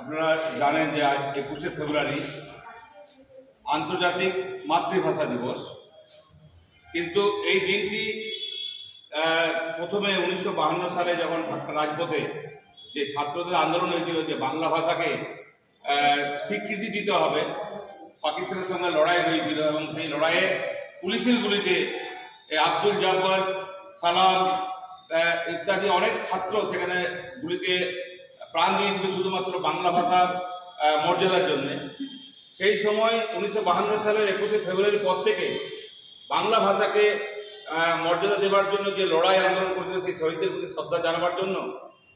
আপনারা জানেন যে আজ একুশে ফেব্রুয়ারি আন্তর্জাতিক মাতৃভাষা দিবস। কিন্তু এই দিনটি প্রথমে উনিশশো সালে যখন রাজপথে যে ছাত্রদের আন্দোলন হয়েছিল যে বাংলা ভাষাকে স্বীকৃতি দিতে হবে, পাকিস্তানের সঙ্গে লড়াই হয়েছিল এবং সেই লড়াইয়ে পুলিশের গুলিতে আব্দুল জব্বার, সালাম ইত্যাদি অনেক ছাত্র সেখানে গুলিতে প্রাণ দিয়েছিল শুধুমাত্র বাংলা ভাষার মর্যাদার জন্য। সেই সময় উনিশশো বাহান্ন সালের একুশে ফেব্রুয়ারির পর থেকে বাংলা ভাষাকে মর্যাদা দেওয়ার জন্য যে লড়াই আন্দোলন করেছিল সেই শহীদদের প্রতি শ্রদ্ধা জানাবার জন্য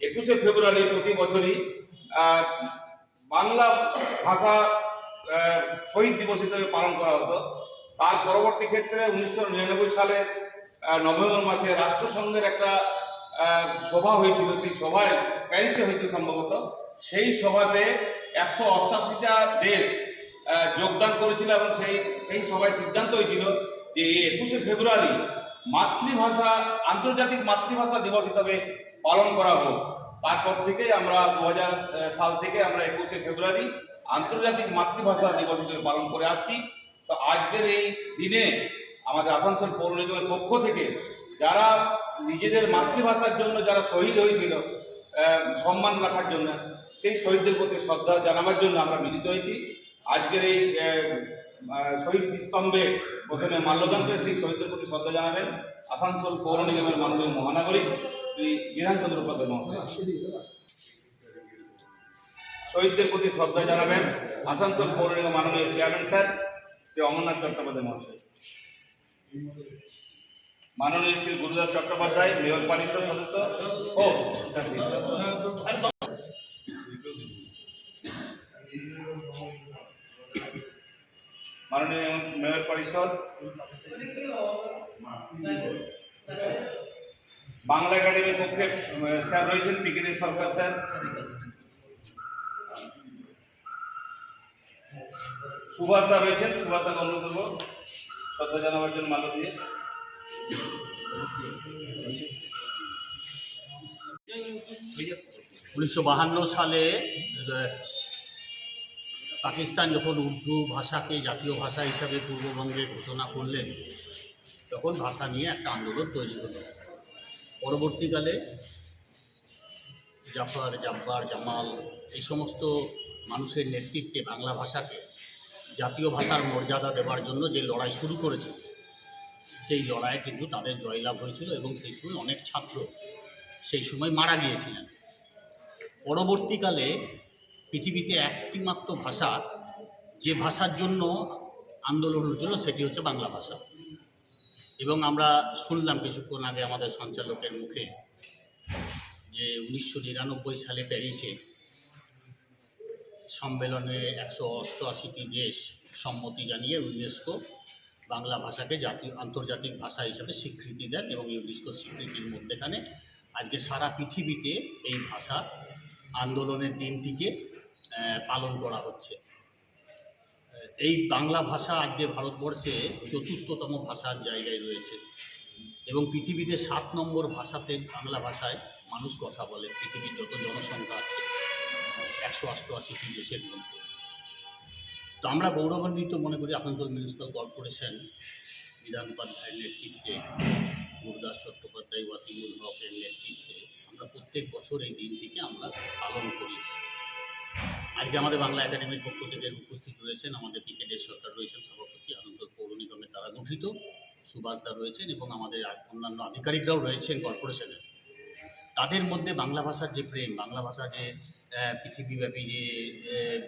একুশে ফেব্রুয়ারি প্রতি বছরই বাংলা ভাষা শহীদ দিবস হিসেবে পালন করা হতো। তার পরবর্তী ক্ষেত্রে উনিশশো নিরানব্বই সালের নভেম্বর মাসে রাষ্ট্রসংঘের একটা সভা হয়েছিল, সেই সভায় প্যারিসে হয়েছিল সম্ভবত। সেই সভাতে একশো অষ্টাশিটা দেশ যোগদান করেছিল এবং সেই সেই সভায় সিদ্ধান্ত হয়েছিল যে একুশে ফেব্রুয়ারি মাতৃভাষা, আন্তর্জাতিক মাতৃভাষা দিবস হিসাবে পালন করা হোক। তারপর থেকে আমরা দু হাজার সাল থেকে আমরা একুশে ফেব্রুয়ারি আন্তর্জাতিক মাতৃভাষা দিবস হিসেবে পালন করে আসছি। তো আজকের এই দিনে আমাদের আসানসোল পৌর নিগমের পক্ষ থেকে যারা নিজেদের মাতৃভাষার জন্য যারা শহীদ হয়েছিল সম্মান রাখার জন্য, সেই শহীদদের প্রতি শ্রদ্ধা জানাবার জন্য আমরা মিলিত হয়েছি। আজকের এই শহীদ স্তম্ভে প্রথমে মাল্যদান করে সেই শহীদদের প্রতি শ্রদ্ধা জানাবেন আসানসোল পৌর নিগমের মাননীয় মহানাগরিক শ্রী বিধান চন্দ্র উপাধ্যায় মহাশয়। শহীদদের প্রতি শ্রদ্ধা জানাবেন আসানসোল পৌর নিগম মাননীয় চেয়ারম্যান স্যার। শ্রী অমরনাথ চট্টোপাধ্যায় মহাশয়। মাননীয় শ্রী গুরুদাস চট্টোপাধ্যায় মেয়র পরিষদ সদস্য, ও মাননীয় মেয়র পরিষদ, বাংলা একাডেমির পক্ষে স্যার রয়েছেন পিকেটি সরকার স্যার। সুভাষ দা রয়েছেন সুভাষ দা অনুরোধ করব শ্রদ্ধা জানাবার জন্য মাল্য দিয়ে। উনিশশো সালে পাকিস্তান যখন উর্দু ভাষাকে জাতীয় ভাষা হিসাবে পূর্ববঙ্গে ঘোষণা করলেন, তখন ভাষা নিয়ে একটা আন্দোলন তৈরি হলো। পরবর্তীকালে জাফর, জাব্বার, জামাল, এই সমস্ত মানুষের নেতৃত্বে বাংলা ভাষাকে জাতীয় ভাষার মর্যাদা দেওয়ার জন্য যে লড়াই শুরু করেছে, সেই লড়াইয়ে কিন্তু তাদের জয়লাভ হয়েছিল এবং সেই সময় অনেক ছাত্র সেই সময় মারা গিয়েছিলেন। পরবর্তীকালে পৃথিবীতে একটি মাত্র ভাষা, যে ভাষার জন্য আন্দোলন হয়েছিল সেটি হচ্ছে বাংলা ভাষা। এবং আমরা শুনলাম কিছুক্ষণ আগে আমাদের সঞ্চালকের মুখে যে উনিশশো নিরানব্বই সালে প্যারিসে সম্মেলনে একশো অষ্টআশিটি দেশ সম্মতি জানিয়ে ইউনেস্কো বাংলা ভাষাকে জাতীয়, আন্তর্জাতিক ভাষা হিসেবে স্বীকৃতি দেন এবং ইউনেস্কো স্বীকৃতির মধ্যেখানে আজকে সারা পৃথিবীতে এই ভাষা আন্দোলনের দিনটিকে পালন করা হচ্ছে। এই বাংলা ভাষা আজকে ভারতবর্ষে চতুর্থতম ভাষার জায়গায় রয়েছে এবং পৃথিবীতে সাত নম্বর ভাষাতে বাংলা ভাষায় মানুষ কথা বলে, পৃথিবীর যত জনসংখ্যা আছে একশো অষ্টআশিটি দেশের মধ্যে। তো আমরা গৌরবান্বিত মনে করি আসানসোল মিউনিসিপ্যাল কর্পোরেশন বিধান উপাধ্যায়ের নেতৃত্বে, গুরুদাস চট্টোপাধ্যায়, ওয়াসিমুল হকের নেতৃত্বে আমরা প্রত্যেক বছর এই দিনটিকে আমরা পালন করি। আজকে আমাদের বাংলা একাডেমির পক্ষ থেকে উপস্থিত রয়েছেন আমাদের পিকেটের সরকার রয়েছেন সভাপতি আনন্দ পৌর নিগমের দ্বারা গঠিত সুভাষদা রয়েছেন এবং আমাদের অন্যান্য আধিকারিকরাও রয়েছেন কর্পোরেশনের তাদের মধ্যে বাংলা ভাষার যে প্রেম, বাংলা ভাষা যে পৃথিবীব্যাপী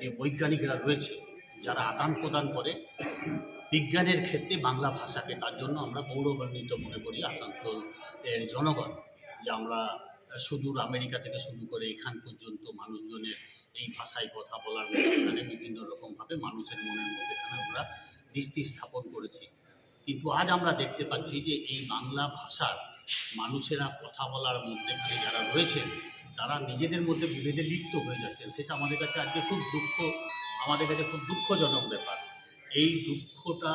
যে বৈজ্ঞানিকরা রয়েছে, যারা আদান প্রদান করে, বিজ্ঞানের ক্ষেত্রে বাংলা ভাষাকে, তার জন্য আমরা গৌরবান্বিত মনে করি আসানসোল এর জনগণ, যে আমরা সুদূর আমেরিকা থেকে শুরু করে এখান পর্যন্ত মানুষজনের এই ভাষায় কথা বলার মধ্যেখানে বিভিন্ন রকমভাবে মানুষের মনের মধ্যেখানে আমরা দৃষ্টি স্থাপন করেছি। কিন্তু আজ আমরা দেখতে পাচ্ছি যে এই বাংলা ভাষার মানুষেরা কথা বলার মধ্যেখানে যারা রয়েছেন তারা নিজেদের মধ্যে বিভেদে লিপ্ত হয়ে যাচ্ছেন, সেটা আমাদের কাছে আজকে খুব দুঃখ, আমাদের কাছে খুব দুঃখজনক ব্যাপার। এই দুঃখটা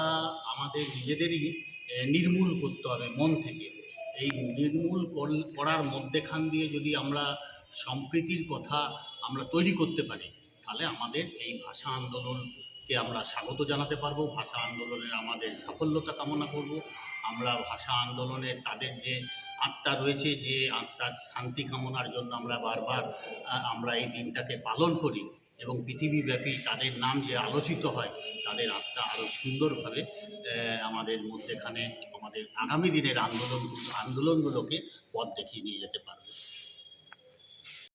আমাদের নিজেদেরই নির্মূল করতে হবে মন থেকে। এই নির্মূল কর- করার মধ্যেখান দিয়ে যদি আমরা সম্প্রীতির কথা আমরা তৈরি করতে পারি, তাহলে আমাদের এই ভাষা আন্দোলনকে আমরা স্বাগত জানাতে পারব, ভাষা আন্দোলনের আমাদের সাফল্যতা কামনা করব। আমরা ভাষা আন্দোলনের তাদের যে আত্মা রয়েছে, যে আত্মার শান্তি কামনার জন্য আমরা বারবার আমরা এই দিনটাকে পালন করি এবং পৃথিবীব্যাপী তাদের নাম যে আলোচিত হয়, তাদের আত্মা আরও সুন্দরভাবে আমাদের মধ্যেখানে আমাদের আগামী দিনের আন্দোলন, আন্দোলনগুলোকে পথ দেখিয়ে নিয়ে যেতে পারবে।